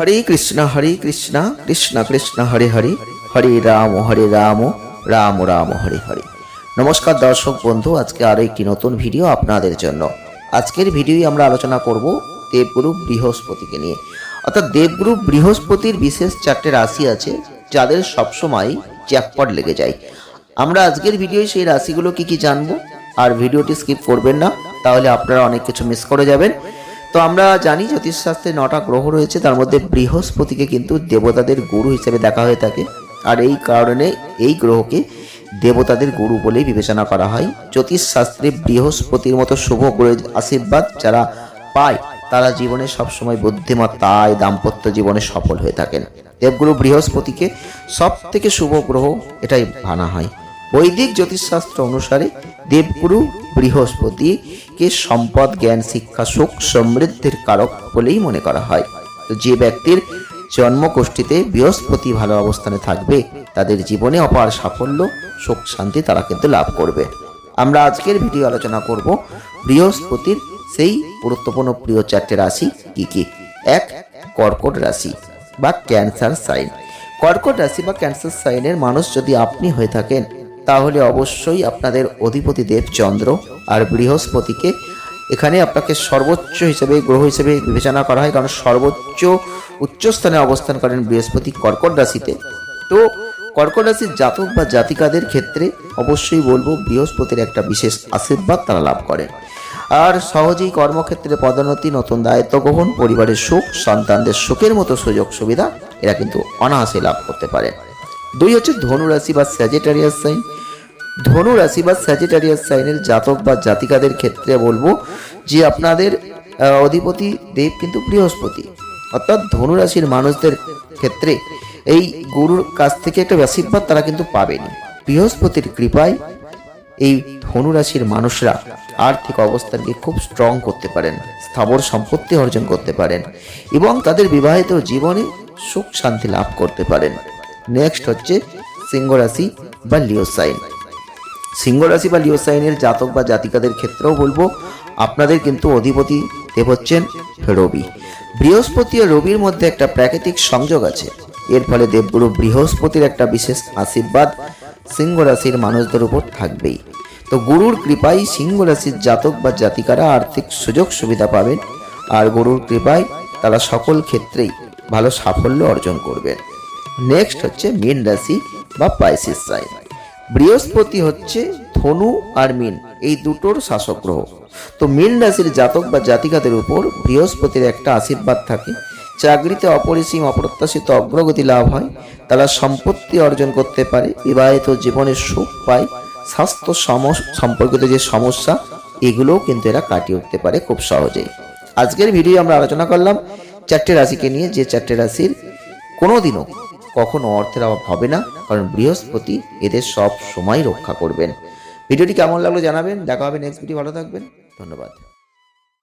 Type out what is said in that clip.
হরে কৃষ্ণ হরে কৃষ্ণ কৃষ্ণ কৃষ্ণ, হরে হরে হরে রাম হরে রাম রাম রাম, হরে হরে। নমস্কার দর্শক বন্ধু, আজকে আরও একটি নতুন ভিডিও আপনাদের জন্য। আজকের ভিডিওই আমরা আলোচনা করব দেবগুরু বৃহস্পতিকে নিয়ে। অর্থাৎ দেবগুরু বৃহস্পতির বিশেষ চারটে রাশি আছে, যাদের সবসময় জ্যাকপট লেগে যায়। আমরা আজকের ভিডিওয় সেই রাশিগুলো কি কি জানব, আর ভিডিওটি স্কিপ করবেন না, তাহলে আপনারা অনেক কিছু মিস করে যাবেন। তো আমরা জানি জ্যোতিষশাস্ত্রে নটা গ্রহ রয়েছে, তার মধ্যে বৃহস্পতিকে কিন্তু দেবতাদের গুরু হিসেবে দেখা হয়ে থাকে। আর এই কারণে এই গ্রহকে দেবতাদের গুরু বলেই বিবেচনা করা হয়। জ্যোতিষশাস্ত্রে বৃহস্পতির মতো শুভ গ্রহের আশীর্বাদ যারা পায়, তারা জীবনে সবসময় বুদ্ধিমত্তায় দাম্পত্য জীবনে সফল হয়ে থাকেন। দেবগুরু বৃহস্পতিকে সব থেকে শুভ গ্রহ এটাই ভানা হয়। বৈদিক জ্যোতিষশাস্ত্র অনুসারে দেবগুরু বৃহস্পতিকে সম্পদ, জ্ঞান, শিক্ষা, সুখ, সমৃদ্ধির কারক বলেই মনে করা হয়। তো যে ব্যক্তির জন্মগোষ্ঠীতে বৃহস্পতি ভালো অবস্থানে থাকবে, তাদের জীবনে অপার সাফল্য, সুখ, শান্তি তারা কিন্তু লাভ করবে। আমরা আজকের ভিডিও আলোচনা করব বৃহস্পতির সেই গুরুত্বপূর্ণ প্রিয় চারটে রাশি কি কি? এক, কর্কট রাশি বা ক্যান্সার সাইন। কর্কট রাশি বা ক্যান্সার সাইনের মানুষ যদি আপনি হয়ে থাকেন তাহলে অবশ্যই আপনাদের অধিপতি দেব চন্দ্র আর বৃহস্পতিকে এখানে আপনাকে সর্বোচ্চ হিসেবে, গ্রহ হিসেবে বিবেচনা করা হয়। কারণ সর্বোচ্চ উচ্চস্থানে অবস্থান করেন বৃহস্পতি কর্কট রাশিতে। তো কর্কট রাশির জাতক বা জাতিকাদের ক্ষেত্রে অবশ্যই বলব, বৃহস্পতির একটা বিশেষ আশীর্বাদ তারা লাভ করেন আর সহজেই কর্মক্ষেত্রে পদোন্নতি, নতুন দায়িত্ব গ্রহণ, পরিবারের সুখ, সন্তানদের সুখের মতো সুযোগ সুবিধা এরা কিন্তু অনায়াসে লাভ করতে পারেন দুই হচ্ছে ধনুরাশি বা স্যাজিটারিয়াস সাইন ধনুরাশি বা স্যাজিটারিয়াস সাইনের জাতক বা জাতিকাদের ক্ষেত্রে বলব যে আপনাদের অধিপতি দেব কিন্তু বৃহস্পতি। অর্থাৎ ধনুরাশির মানুষদের ক্ষেত্রে এই গুরুর কাছ থেকে একটা আশীর্বাদ তারা কিন্তু পাবেনি। বৃহস্পতির কৃপায় এই ধনুরাশির মানুষরা আর্থিক অবস্থানকে খুব স্ট্রং করতে পারেন, স্থাবর সম্পত্তি অর্জন করতে পারেন এবং তাদের বিবাহিত জীবনে সুখ শান্তি লাভ করতে পারেন। নেক্সট হচ্ছে সিংহ রাশি বা লিও সাইন। সিংহ রাশি বা লিও সাইনের জাতক বা জাতিকাদের ক্ষেত্রেও বলব, আপনাদের কিন্তু অধিপতি দেব হচ্ছেন রবি। বৃহস্পতি ও রবির মধ্যে একটা প্রাকৃতিক সংযোগ আছে। এর ফলে দেবগুরু বৃহস্পতির একটা বিশেষ আশীর্বাদ সিংহ রাশির মানুষদের উপর থাকবেই। তো গুরুর কৃপায় সিংহ রাশির জাতক বা জাতিকারা আর্থিক সুযোগ সুবিধা পাবেন, আর গুরুর কৃপায় তারা সকল ক্ষেত্রেই ভালো সাফল্য অর্জন করবেন। নেক্সট হচ্ছে মীন রাশি বা পাইসিস সাইন বৃহস্পতি হচ্ছে ধনু আর মীন, এই দুটোর শাসক গ্রহ। তো মীন রাশির জাতক বা জাতিকাদের উপর বৃহস্পতির একটা আশীর্বাদ থাকে। চাকরিতে অপরিসীম, অপ্রত্যাশিত অগ্রগতি লাভ হয়। তারা সম্পত্তি অর্জন করতে পারে, বিবাহিত জীবনের সুখ পায়। স্বাস্থ্য সম- সম্পর্কিত যে সমস্যা, এগুলোও কিন্তু এরা কাটিয়ে উঠতে পারে খুব সহজেই। আজকের ভিডিও আমরা আলোচনা করলাম চারটে রাশিকে নিয়ে, যে চারটে রাশির কোনোদিনও কখনো অর্থের অভাব হবে না, কারণ বৃহস্পতি এদের সব সময় রক্ষা করবেন। ভিডিওটি কেমন লাগল জানাবেন। দেখা হবে নেক্সট ভিডিও ভালো থাকবেন। ধন্যবাদ।